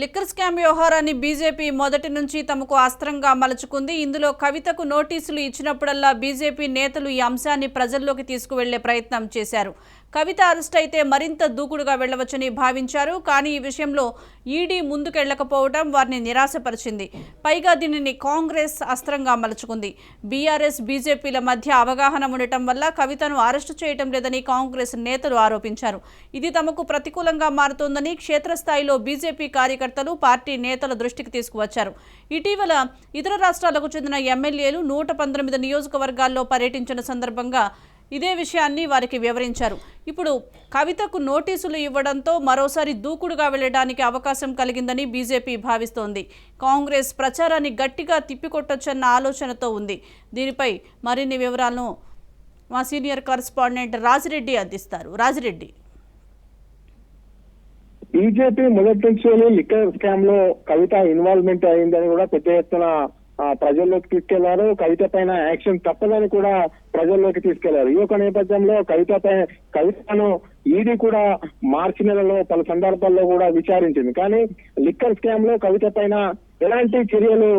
Liquor scam వ్యవహారాన్ని BJP మొదటి నుంచి తమకు అస్త్రంగా మలుచుకుంది. ఇందులో కవితకు నోటీసులు ఇచ్చినప్పుడల్లా బీజేపీ నేతలు ఈ అంశాన్ని ప్రజల్లోకి తీసుకువెళ్ళే ప్రయత్నం చేశారు. కవిత అరెస్ట్ అయితే మరింత దూకుడుగా వెళ్ళవచ్చని భావించారు. కానీ ఈ విషయంలో ఈడీ ముందుకెళ్ళకపోవడం వారిని నిరాశపరిచింది. పైగా దీనిని కాంగ్రెస్ అస్త్రంగా మలుచుకుంది. బీఆర్ఎస్ బీజేపీల మధ్య అవగాహన ఉండటం వల్ల కవితను అరెస్టు చేయటం లేదని కాంగ్రెస్ నేతలు ఆరోపించారు. ఇది తమకు ప్రతికూలంగా మారుతోందని క్షేత్రస్థాయిలో బీజేపీ కార్యకర్తలు పార్టీ నేతల దృష్టికి తీసుకువచ్చారు. ఇటీవల ఇతర రాష్ట్రాలకు చెందిన ఎమ్మెల్యేలు నూట పంతొమ్మిది నియోజకవర్గాల్లో పర్యటించిన సందర్భంగా ఇదే విషయాన్ని వారికి వివరించారు. ఇప్పుడు కవితకు నోటీసులు ఇవ్వడంతో మరోసారి దూకుడుగా వెళ్ళడానికి అవకాశం కలిగిందని బీజేపీ భావిస్తోంది. కాంగ్రెస్ ప్రచారాన్ని గట్టిగా తిప్పికొట్టొచ్చన్న ఆలోచనతో ఉంది. దీనిపై మరిన్ని వివరాలను మా సీనియర్ కరస్పాండెంట్ రాజిరెడ్డి అందిస్తారు. రాజిరెడ్డి. బీజేపీ మొదటి నుంచి లిక్కర్ స్కామ్లో కవిత ఇన్వాల్వ్మెంట్ అయిందని కూడా పెద్ద ఎత్తున ప్రజల్లోకి తీసుకెళ్ళారు. కవిత పైన యాక్షన్ తప్పదని కూడా ప్రజల్లోకి తీసుకెళ్ళారు. ఈ యొక్క నేపథ్యంలో కవితపై కవితను ఈడీ కూడా మార్చి నెలలో పలు సందర్భాల్లో కూడా విచారించింది. కానీ లిక్కర్ స్కామ్లో కవిత పైన ఎలాంటి చర్యలు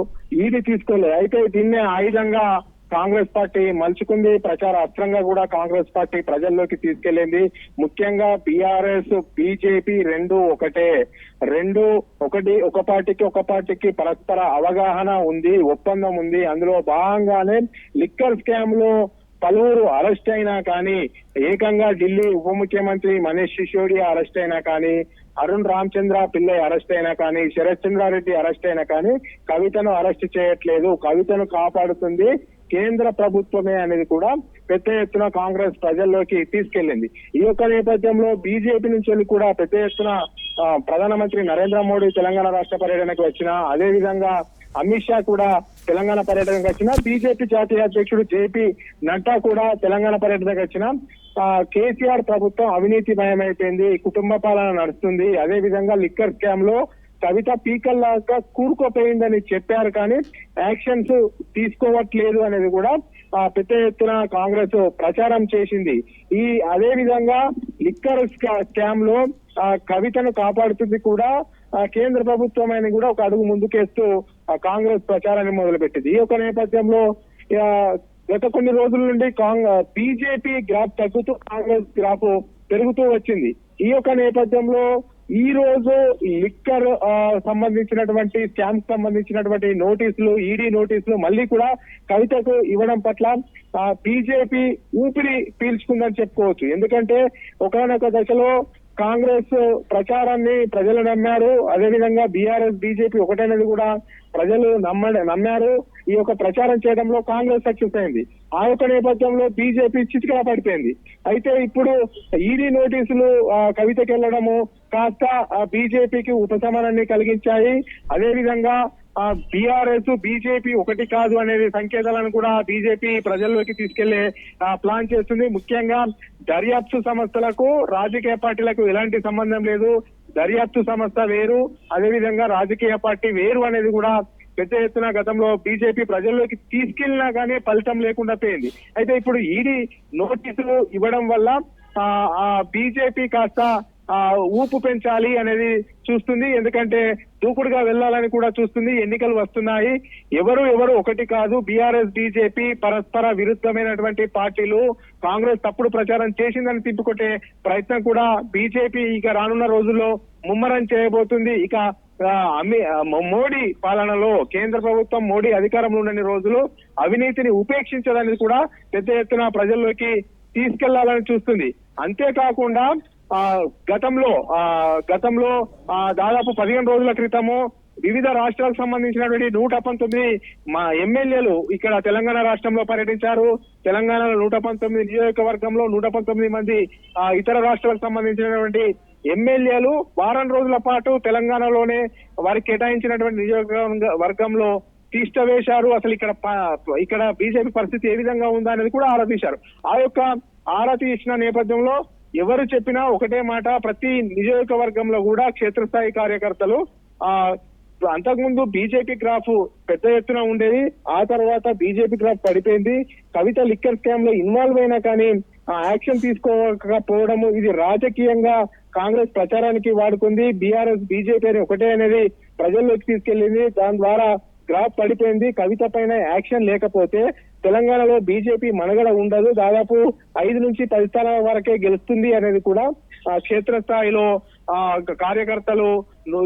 ఈడీ తీసుకోలేదు. అయితే దీన్నే ఆయుధంగా కాంగ్రెస్ పార్టీ మలుచుకుంది. ప్రచార అస్త్రంగా కూడా కాంగ్రెస్ పార్టీ ప్రజల్లోకి తీసుకెళ్ళింది ముఖ్యంగా బీఆర్ఎస్ బీజేపీ రెండు ఒకటే. రెండు ఒకటి ఒక పార్టీకి ఒక పార్టీకి పరస్పర అవగాహన ఉంది ఒప్పందం ఉంది. అందులో భాగంగానే లిక్కర్ స్కామ్లో పలువురు అరెస్ట్ అయినా కానీ ఏకంగా ఢిల్లీ ఉప ముఖ్యమంత్రి మనీష్ సిసోడియా అరెస్ట్ అయినా కానీ అరుణ్ రామచంద్ర పిల్లై అరెస్ట్ అయినా కానీ శరత్ చంద్రారెడ్డి అరెస్ట్ అయినా కానీ కవితను అరెస్ట్ చేయట్లేదు. కవితను కాపాడుతుంది. కేంద్ర ప్రభుత్వమే అనేది కూడా పెద్ద ఎత్తున కాంగ్రెస్ ప్రజల్లోకి తీసుకెళ్ళింది ఈ యొక్క నేపథ్యంలో బీజేపీ నుంచి వెళ్ళి కూడా పెద్ద ఎత్తున ప్రధానమంత్రి నరేంద్ర మోడీ తెలంగాణ రాష్ట్ర పర్యటనకు వచ్చిన అదే విధంగా అమిత్ షా కూడా తెలంగాణ పర్యటనకు వచ్చిన. బీజేపీ జాతీయ అధ్యక్షుడు జేపీ నడ్డా కూడా తెలంగాణ పర్యటనకు వచ్చిన. కేసీఆర్ ప్రభుత్వం అవినీతి భయమైపోయింది కుటుంబ పాలన నడుస్తుంది. అదే విధంగా లిక్కర్ స్కామ్లో కవిత పీకల్లాగా కూరుకుపోయిందని చెప్పారు కానీ యాక్షన్స్ తీసుకోవట్లేదు అనేది కూడా ఆ, పెద్ద ఎత్తున కాంగ్రెస్ ప్రచారం చేసింది. ఈ అదే విధంగా లిక్కర్ స్కా- స్కామ్లో ఆ, కవితను కాపాడుతుంది కూడా కేంద్ర ప్రభుత్వం అని కూడా ఒక అడుగు ముందుకేస్తూ ఆ, కాంగ్రెస్ ప్రచారాన్ని మొదలుపెట్టింది. ఈ యొక్క నేపథ్యంలో గత కొన్ని రోజుల నుండి కాంగ్రెస్ బీజేపీ గ్రాఫ్ తగ్గుతూ కాంగ్రెస్ గ్రాఫ్ పెరుగుతూ వచ్చింది. ఈ యొక్క నేపథ్యంలో ఈ రోజు లిక్కర్ సంబంధించినటువంటి స్కామ్ సంబంధించినటువంటి నోటీసులు ఈడీ నోటీసులు మళ్ళీ కూడా కవితకు ఇవ్వడం పట్ల బీజేపీ ఊపిరి పీల్చుకుందని చెప్పుకోవచ్చు. ఎందుకంటే ఒకనొక దశలో కాంగ్రెస్ ప్రచారాన్ని ప్రజలు నమ్మారు. అదేవిధంగా బీఆర్ఎస్ బీజేపీ ఒకటనేది కూడా ప్రజలు నమ్మ నమ్మారు. ఈ యొక్క ప్రచారం చేయడంలో కాంగ్రెస్ సక్సెస్ అయింది ఆ యొక్క నేపథ్యంలో బీజేపీ చితికిలా పడిపోయింది. అయితే ఇప్పుడు ఈడీ నోటీసులు కవితకెళ్ళడము కవితకి వెళ్ళడము కాస్త బీజేపీకి ఉపశమనాన్ని కలిగించాయి. అదేవిధంగా బీఆర్ఎస్ బీజేపీ ఒకటి కాదు అనేది సంకేతాలను కూడా బీజేపీ ప్రజల్లోకి తీసుకెళ్ళే ప్లాన్ చేస్తుంది. ముఖ్యంగా దర్యాప్తు సంస్థలకు రాజకీయ పార్టీలకు ఎలాంటి సంబంధం లేదు. దర్యాప్తు సంస్థ వేరు. అదేవిధంగా రాజకీయ పార్టీ వేరు అనేది కూడా పెద్ద ఎత్తున గతంలో బీజేపీ ప్రజల్లోకి తీసుకెళ్ళినా కానీ ఫలితం లేకుండా పోయింది. అయితే ఇప్పుడు ఈడీ నోటీసులు ఇవ్వడం వల్ల ఆ, బీజేపీ కాస్త ఊపు పెంచాలి అనేది చూస్తుంది. ఎందుకంటే దూకుడుగా వెళ్ళాలని కూడా చూస్తుంది. ఎన్నికలు వస్తున్నాయి. ఎవరు ఎవరు ఒకటి కాదు. బీఆర్ఎస్ బీజేపీ పరస్పర విరుద్ధమైనటువంటి పార్టీలు కాంగ్రెస్ తప్పుడు ప్రచారం చేసిందని తిప్పుకొట్టే ప్రయత్నం కూడా బీజేపీ ఇక రానున్న రోజుల్లో ముమ్మరం చేయబోతుంది. ఇక మోడీ పాలనలో కేంద్ర ప్రభుత్వం మోడీ అధికారంలో ఉండని రోజులు అవినీతిని ఉపేక్షించడానికి కూడా పెద్ద ఎత్తున ప్రజల్లోకి తీసుకెళ్ళాలని చూస్తుంది. అంతేకాకుండా గతంలో ఆ గతంలో దాదాపు పదిహేను రోజుల క్రితము వివిధ రాష్ట్రాలకు సంబంధించినటువంటి నూట పంతొమ్మిది మా ఎమ్మెల్యేలు ఇక్కడ తెలంగాణ రాష్ట్రంలో పర్యటించారు. తెలంగాణలో నూట పంతొమ్మిది నియోజకవర్గంలో నూట పంతొమ్మిది మంది ఇతర రాష్ట్రాలకు సంబంధించినటువంటి ఎమ్మెల్యేలు వారం రోజుల పాటు తెలంగాణలోనే వారికి కేటాయించినటువంటి నియోజకవర్గ వర్గంలో తీష్ట వేశారు. అసలు ఇక్కడ ఇక్కడ బీజేపీ పరిస్థితి ఏ విధంగా ఉందా అనేది కూడా ఆరా తీశారు. ఆ యొక్క ఆరా తీసిన నేపథ్యంలో ఎవరు చెప్పినా ఒకటే మాట ప్రతి నియోజకవర్గంలో కూడా క్షేత్రస్థాయి కార్యకర్తలు ఆ అంతకుముందు బీజేపీ గ్రాఫ్ పెద్ద ఎత్తున ఉండేది ఆ తర్వాత బీజేపీ గ్రాఫ్ పడిపోయింది. కవిత లిక్కర్ స్కామ్లో ఇన్వాల్వ్ అయినా కానీ ఆ యాక్షన్ తీసుకోకపోవడము ఇది రాజకీయంగా కాంగ్రెస్ ప్రచారానికి వాడుకుంది. బీఆర్ఎస్ బీజేపీ అని ఒకటే అనేది ప్రజల్లోకి తీసుకెళ్ళింది దాని ద్వారా గ్రాఫ్ పడిపోయింది. కవిత పైన యాక్షన్ లేకపోతే తెలంగాణలో బీజేపీ మనగడ ఉండదు. దాదాపు ఐదు నుంచి పది స్థానాల వరకే గెలుస్తుంది అనేది కూడా ఆ, క్షేత్రస్థాయిలో ఆ కార్యకర్తలు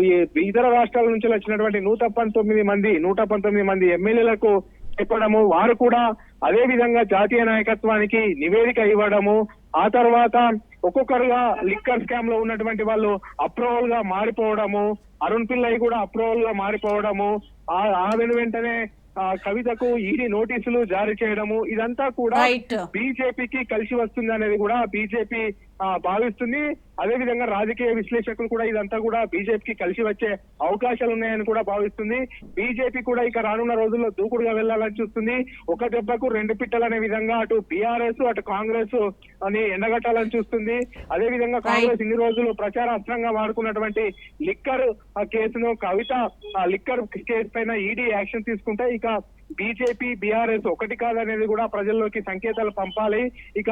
ఈ ఇతర రాష్ట్రాల నుంచి వచ్చినటువంటి నూట పంతొమ్మిది మంది నూట పంతొమ్మిది మంది ఎమ్మెల్యేలకు చెప్పడము వారు కూడా అదే విధంగా జాతీయ నాయకత్వానికి నివేదిక ఇవ్వడము ఆ తర్వాత ఒక్కొక్కరుగా లిక్కర్ స్కామ్లో ఉన్నటువంటి వాళ్ళు అప్రూవల్గా మారిపోవడము అరుణ్ పిల్లయ్య కూడా అప్రూవల్గా మారిపోవడము ఆ వెను వెంటనే కవితకు ఈడీ నోటీసులు జారీ చేయడము ఇదంతా కూడా బీజేపీకి కలిసి వస్తుంది అనేది కూడా బీజేపీ భావిస్తుంది. అదే విధంగా రాజకీయ విశ్లేషకులు కూడా ఇదంతా కూడా బీజేపీకి కలిసి వచ్చే అవకాశాలు ఉన్నాయని కూడా భావిస్తుంది. బీజేపీ కూడా ఇక రానున్న రోజుల్లో దూకుడుగా వెళ్ళాలని చూస్తుంది. ఒక దెబ్బకు రెండు పిట్టలు అనే విధంగా అటు బీఆర్ఎస్ అటు కాంగ్రెస్ అని ఎండగట్టాలని చూస్తుంది. అదే విధంగా కాంగ్రెస్ ఇన్ని రోజులు ప్రచార అస్త్రంగా వాడుకున్నటువంటి లిక్కర్ కేసును కవిత లిక్కర్ కేసు పైన ఈడీ యాక్షన్ తీసుకుంటే ఇక బీజేపీ బీఆర్ఎస్ ఒకటి కాదనేది కూడా ప్రజల్లోకి సంకేతాలు పంపాలి. ఇక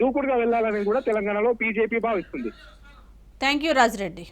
దూకుడుగా వెళ్ళాలని కూడా తెలంగాణలో బీజేపీ భావిస్తుంది. Thank you Rajireddy